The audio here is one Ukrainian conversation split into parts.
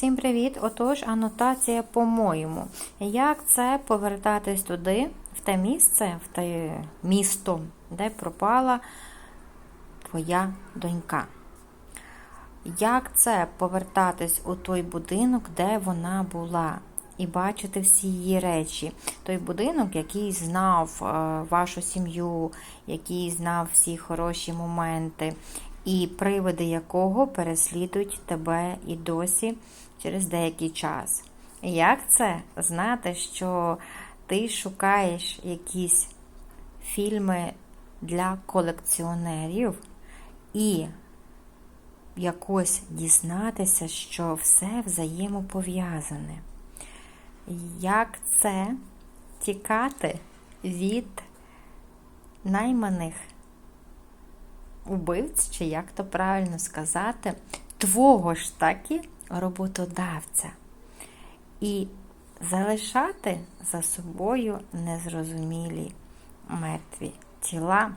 Всім привіт! Отож, анотація по-моєму. Як це повертатись туди, в те місце, в те місто, де пропала твоя донька? Як це повертатись у той будинок, де вона була? І бачити всі її речі. Той будинок, який знав е, вашу сім'ю, який знав всі хороші моменти, і привиди якого переслідують тебе і досі через деякий час. Як це знати, що ти шукаєш якісь фільми для колекціонерів і якось дізнатися, що все взаємопов'язане? Як це тікати від найманих убивць, чи як то правильно сказати, твого ж таки роботодавця, і залишати за собою незрозумілі мертві тіла,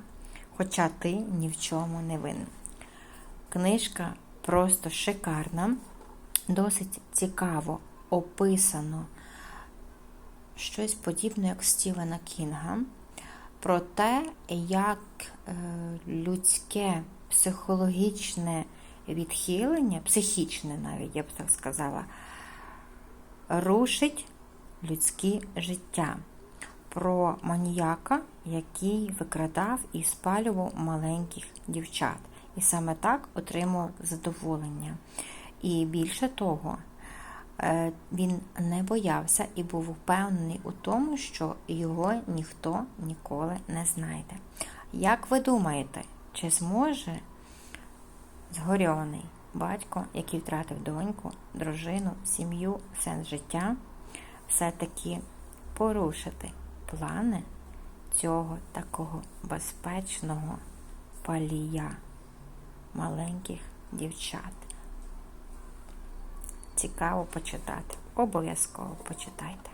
хоча ти ні в чому не винен. Книжка просто шикарна, досить цікаво описано. Щось подібне, як Стівена Кінга, про те, як е, людське психологічне відхилення, психічне навіть, я б так сказала, рушить людське життя. Про маніяка, який викрадав і спалював маленьких дівчат. І саме так отримав задоволення. І більше того, він не боявся і був впевнений у тому, що його ніхто ніколи не знайде. Як ви думаєте, чи зможе згорьований батько, який втратив доньку, дружину, сім'ю, сенс життя, все-таки порушити плани цього такого безпечного палія маленьких дівчат? Цікаво почитати. Обов'язково почитайте.